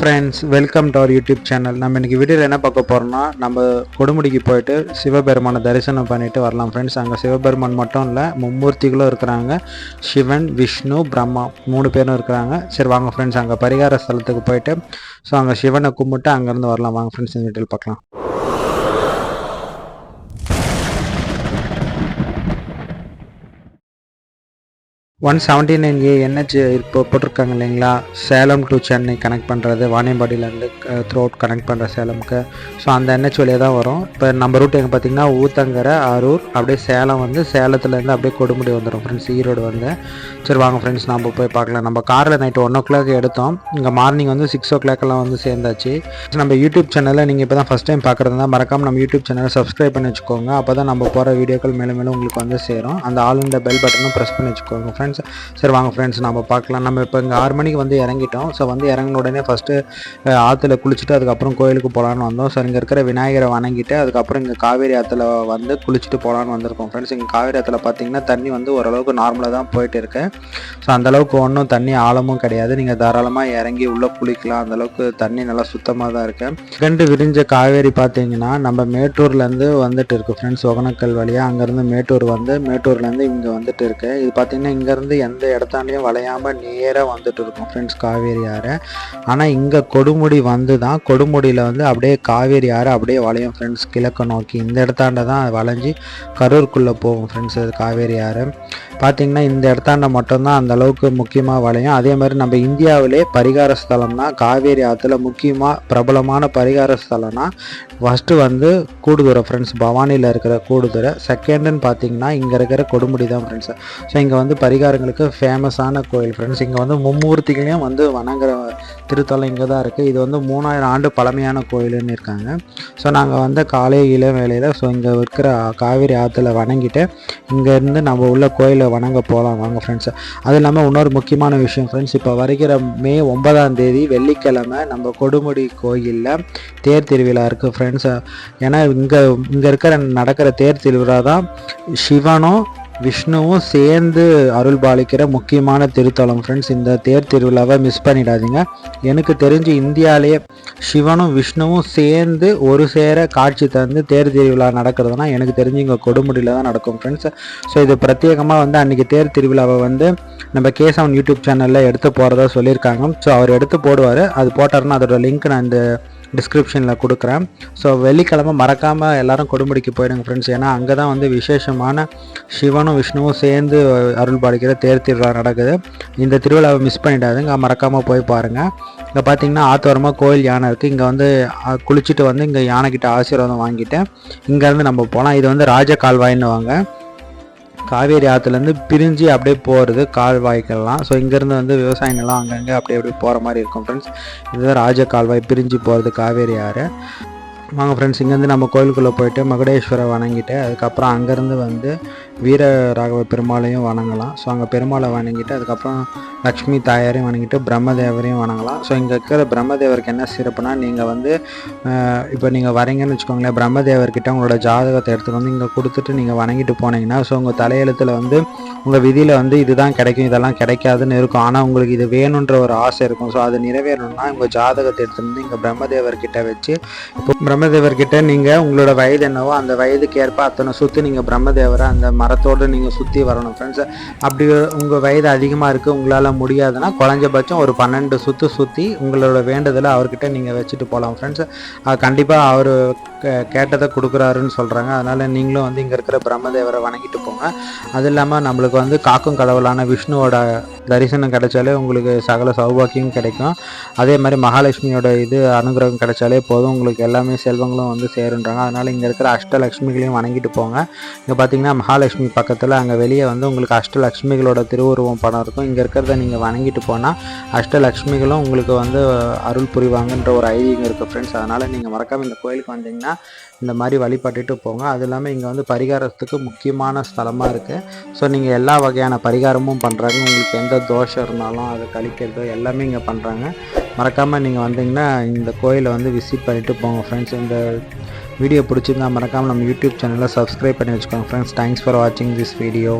Friends welcome to our YouTube channel நம்ம இன்னைக்கு வீடியோவில் என்ன பார்க்க போகிறோம்னா நம்ம கொடுமுடிக்கு போயிட்டு சிவபெருமானை தரிசனம் பண்ணிட்டு வரலாம் ஃப்ரெண்ட்ஸ் அங்கே சிவபெருமான் மட்டும் இல்லை மும்மூர்த்திகளும் இருக்கிறாங்க. சிவன் விஷ்ணு பிரம்மா மூணு பேரும் இருக்கிறாங்க. சரி வாங்க ஃப்ரெண்ட்ஸ் அங்கே பரிகார ஸ்தலத்துக்கு போயிட்டு ஸோ அங்கே சிவனை கும்பிட்டு அங்கேருந்து வரலாம். வாங்க ஃப்ரெண்ட்ஸ் இந்த வீட்டில் பார்க்கலாம். One seventy nine A NH இப்போ போட்டிருக்காங்க இல்லைங்களா? சேலம் டு சென்னை கனெக்ட் பண்ணுறது வாணியம்பாடியிலேருந்து த்ரூ அவுட் கனெக்ட் பண்ணுற சேலமுக்கு. ஸோ அந்த என்ஹெச் வழியாக தான் வரும். இப்போ நம்ம ரூட் எங்கே பார்த்தீங்கன்னா ஊத்தங்கரை அரூர் அப்படியே சேலம் வந்து சேலத்துலேருந்து அப்படியே கொடுமுடி வந்துடும் ஃப்ரெண்ட்ஸ் ஈரோடு வந்து. சரி வாங்க ஃப்ரெண்ட்ஸ் நம்ம போய் பார்க்கலாம். நம்ம காரில் நைட்டு ஒன் ஓ கிளாக் எடுத்தோம். இங்கே மார்னிங் வந்து சிக்ஸ் ஓ கிளாக்லாம் வந்து சேர்ந்தாச்சு. நம்ம யூடியூப் சேனலில் நீங்கள் இப்போ தான் ஃபஸ்ட் டைம் பார்க்குறதுனா மறக்காமல் நம்ம யூடியூப் சேனலை சப்ஸ்கிரைப் பண்ணி வச்சுக்கோங்க. அப்போ தான் நம்ம போகிற வீடியோக்கள் மேலும் மேலும் உங்களுக்கு வந்து சேரும். அந்த ஆல் இந்த பெல் பட்டனும் ப்ரெஸ் பண்ணி வச்சுக்கோங்க ஃப்ரெண்ட்ஸ் சரி வாங்க ஃப்ரெண்ட்ஸ் நம்ம பார்க்கலாம். நம்ம இப்போ இங்கே ஆறு மணிக்கு வந்து இறங்கிட்டோம். ஸோ வந்து இறங்கின உடனே ஃபஸ்ட்டு ஆற்றுல குளிச்சுட்டு அதுக்கப்புறம் கோயிலுக்கு போகலான்னு வந்தோம். ஸோ இங்கே இருக்கிற விநாயகரை வணங்கிட்டு அதுக்கப்புறம் இங்கே காவேரி ஆற்றுல வந்து குளிச்சுட்டு போகலான்னு வந்திருக்கோம் ஃப்ரெண்ட்ஸ் இங்கே காவேரி ஆற்றுல பார்த்தீங்கன்னா தண்ணி வந்து ஓரளவுக்கு நார்மலாக தான் போயிட்டு இருக்கு. ஸோ அந்தளவுக்கு ஒன்றும் தண்ணி ஆழமும் கிடையாது. நீங்கள் தாராளமாக இறங்கி உள்ளே குளிக்கலாம். அந்தளவுக்கு தண்ணி நல்லா சுத்தமாக தான் இருக்குது கண்டு விரிஞ்ச காவேரி பார்த்தீங்கன்னா நம்ம மேட்டூர்லேருந்து வந்துட்டு இருக்கு ஃப்ரெண்ட்ஸ் ஒகனக்கல் வழியாக அங்கேருந்து மேட்டூர் வந்து மேட்டூர்லேருந்து இங்கே வந்துட்டு இருக்கு. இது பார்த்தீங்கன்னா இங்கேருந்து எந்த இடத்தாண்டையும் வளையாமல் நேராக வந்துட்டு இருக்கும் ஃப்ரெண்ட்ஸ் காவேரி ஆறு. ஆனால் இங்கே கொடுமுடி வந்து தான் கொடுமுடியில் வந்து அப்படியே காவேரி ஆறு அப்படியே வளையும் ஃப்ரெண்ட்ஸ் கிழக்க நோக்கி. இந்த இடத்தாண்ட தான் வளைஞ்சி கரூருக்குள்ளே போகும் ஃப்ரெண்ட்ஸ் அது காவேரி ஆறு. பார்த்தீங்கன்னா இந்த இடத்தாண்ட மட்டும்தான் அந்த அளவுக்கு முக்கியமாக வளையும். அதே மாதிரி நம்ம இந்தியாவிலே பரிகார ஸ்தலம்னா காவேரி ஆற்றுல முக்கியமாக பிரபலமான பரிகார ஸ்தலம்னா ஃபஸ்ட்டு வந்து கூடுதுறை ஃப்ரெண்ட்ஸ் பவானியில் இருக்கிற கூடுதுறை செகண்டுன்னு பார்த்தீங்கன்னா இங்கே இருக்கிற கொடுமுடி தான் ஃப்ரெண்ட்ஸ் ஸோ இங்கே வந்து பரிகாரங்களுக்கு ஃபேமஸான கோயில் ஃப்ரெண்ட்ஸ் இங்கே வந்து மும்மூர்த்திகளையும் வந்து வணங்குற திருத்தலம் இங்கே தான் இருக்குது இது வந்து மூணாயிரம் ஆண்டு பழமையான கோயிலுன்னு இருக்காங்க. ஸோ நாங்கள் வந்து காலை இள வேலையில் ஸோ இங்கே இருக்கிற காவேரி ஆற்றுல வணங்கிட்டு இங்கேருந்து நம்ம உள்ள கோயிலை வணங்க போகலாம் வாங்க ஃப்ரெண்ட்ஸ் அது இல்லாமல் இன்னொரு முக்கியமான விஷயம் ஃப்ரெண்ட்ஸ் இப்போ வருகிற மே ஒன்பதாம் தேதி வெள்ளிக்கிழமை நம்ம கொடுமுடி கோயிலில் தேர் திருவிழா இருக்குது ஃப்ரெண்ட்ஸ் ஏன்னா இங்கே இங்கே இருக்கிற நடக்கிற தேர் திருவிழா தான் சிவனும் விஷ்ணுவும் சேர்ந்து அருள் பாலிக்கிற முக்கியமான திருத்தலம். ஃப்ரெண்ட்ஸ் இந்த தேர் திருவிழாவை மிஸ் பண்ணிடாதீங்க. எனக்கு தெரிஞ்சு இந்தியாவிலேயே சிவனும் விஷ்ணுவும் சேர்ந்து ஒரு சேர காட்சி தந்து தேர் திருவிழா நடக்கிறதுனா எனக்கு தெரிஞ்சு இங்கே கொடுமுடியில் தான் நடக்கும் ஃப்ரெண்ட்ஸ் ஸோ இது பிரத்யேகமாக வந்து அன்றைக்கி தேர் திருவிழாவை வந்து நம்ம கேசவன் யூடியூப் சேனலில் எடுத்து போகிறதா சொல்லியிருக்காங்க. ஸோ அவர் எடுத்து போடுவார். அது போட்டார்னா அதோட லிங்க் நான் இந்த டிஸ்கிரிப்ஷனில் கொடுக்குறேன். ஸோ வெள்ளிக்கிழமை மறக்காமல் எல்லாரும் கொடுமுடிக்கு போயிடுங்க ஃப்ரெண்ட்ஸ் ஏன்னா அங்கே தான் வந்து விசேஷமான சிவனும் விஷ்ணுவும் சேர்ந்து அருள் பாலிக்கிற தேர் திருவிழா நடக்குது. இந்த திருவிழாவை மிஸ் பண்ணிடாதுங்க. மறக்காமல் போய் பாருங்கள் இங்கே பார்த்தீங்கன்னா ஆத்தோரமாக கோயில் யானை இருக்குது இங்கே வந்து குளிச்சுட்டு வந்து இங்கே யானைக்கிட்ட ஆசீர்வாதம் வாங்கிட்டு இங்கேருந்து நம்ம போகலாம் இது வந்து ராஜ கால்வாயின்னு வாங்க. காவேரி ஆற்றுலேருந்து பிரிஞ்சு அப்படியே போகிறது கால்வாய்க்கெல்லாம். ஸோ இங்கேருந்து வந்து விவசாய நிலம் அங்கங்கே அப்படியே அப்படியே போகிற மாதிரி இருக்கும் ஃப்ரெண்ட்ஸ் இதுதான் ராஜ கால்வாய் பிரிஞ்சு போகிறது காவேரி ஆறு. வாங்க ஃப்ரெண்ட்ஸ் இங்கேருந்து நம்ம கோயிலுக்குள்ளே போயிட்டு மகுடேஸ்வரை வணங்கிட்டு அதுக்கப்புறம் அங்கேருந்து வந்து வீர ராகவ பெருமாளையும் வணங்கலாம். ஸோ அங்கே பெருமாளை வணங்கிட்டு அதுக்கப்புறம் லக்ஷ்மி தாயாரையும் வணங்கிட்டு பிரம்மதேவரையும் வணங்கலாம். ஸோ இங்கே இருக்கிற பிரம்மதேவருக்கு என்ன சிறப்புனா நீங்கள் வந்து இப்போ நீங்கள் வரீங்கன்னு வச்சுக்கோங்களேன் பிரம்மதேவர்கிட்ட உங்களோட ஜாதகத்தை எடுத்துகிட்டு வந்து இங்கே கொடுத்துட்டு நீங்கள் வணங்கிட்டு போனீங்கன்னா ஸோ உங்கள் தலையெழுத்தில் வந்து உங்கள் விதியில் வந்து இதுதான் கிடைக்கும் இதெல்லாம் கிடைக்காதுன்னு இருக்கும். ஆனால் உங்களுக்கு இது வேணுன்ற ஒரு ஆசை இருக்கும். ஸோ அது நிறைவேறணும்னா உங்கள் ஜாதகத்தை எடுத்து வந்து இங்கே பிரம்மதேவர்கிட்ட வச்சு இப்போ பிரம்மதேவர்கிட்ட நீங்கள் உங்களோட வயது என்னவோ அந்த வயதுக்கு ஏற்ப அத்தனை சுற்றி நீங்கள் பிரம்மதேவரை அந்த மரத்தோடு நீங்கள் சுற்றி வரணும் ஃப்ரெண்ட்ஸ் அப்படி உங்கள் வயது அதிகமாக இருக்குது உங்களால் முடியாதுன்னா குறைஞ்சபட்சம் ஒரு பன்னெண்டு சுற்று சுற்றி உங்களோட வேண்டுதலை அவர்கிட்ட நீங்கள் வச்சுட்டு போகலாம் ஃப்ரெண்ட்ஸ் கண்டிப்பாக அவர் கேட்டதை கொடுக்குறாருன்னு சொல்கிறாங்க அதனால் நீங்களும் வந்து இங்கே இருக்கிற பிரம்மதேவரை வணங்கிட்டு போங்க. அது இல்லாமல் நம்மளுக்கு வந்து காக்கும் கடவுளான விஷ்ணுவோட தரிசனம் கிடைச்சாலே உங்களுக்கு சகல சௌபாக்கியம் கிடைக்கும். அதே மாதிரி மகாலட்சுமியோட இது அனுகிரகம் கிடைச்சாலே போதும். உங்களுக்கு எல்லாமே செல்வங்களும் வந்து சேருன்றாங்க. அதனால் இங்கே இருக்கிற அஷ்டலக்ஷ்மிகளையும் வணங்கிட்டு போங்க. இங்கே பார்த்தீங்கன்னா மகாலட்சுமி பக்கத்தில் அங்கே வெளியே வந்து உங்களுக்கு அஷ்டலக்ஷ்மிகளோட திருவுருவம் படம் இருக்கும். இங்கே இருக்கிறத நீங்கள் வணங்கிட்டு போனால் அஷ்டலக்ஷ்மிகளும் உங்களுக்கு வந்து அருள் புரிவாங்கன்ற ஒரு ஐதீகம் இருக்குது ஃப்ரெண்ட்ஸ் அதனால் நீங்கள் மறக்காம இந்த கோயிலுக்கு வந்தீங்கன்னா இந்த மாதிரி வழிபட்டுட்டு போங்க. அது இல்லாமல் இங்கே வந்து பரிகாரத்துக்கு முக்கியமான ஸ்தலமாக இருக்குது ஸோ நீங்கள் எல்லா வகையான பரிகாரமும் பண்ணுறாங்க உங்களுக்கு எந்த எந்த தோஷம் இருந்தாலும் அதை கழிக்கிறதோ எல்லாமே இங்கே பண்ணுறாங்க மறக்காமல் நீங்கள் வந்தீங்கன்னா இந்த கோயிலை வந்து விசிட் பண்ணிவிட்டு போங்க ஃப்ரெண்ட்ஸ் இந்த வீடியோ பிடிச்சிருந்தா மறக்காமல் நம்ம யூடியூப் சேனலை சப்ஸ்கிரைப் பண்ணி வச்சுக்கோங்க ஃப்ரெண்ட்ஸ் தேங்க்ஸ் ஃபார் வாட்சிங் திஸ் வீடியோ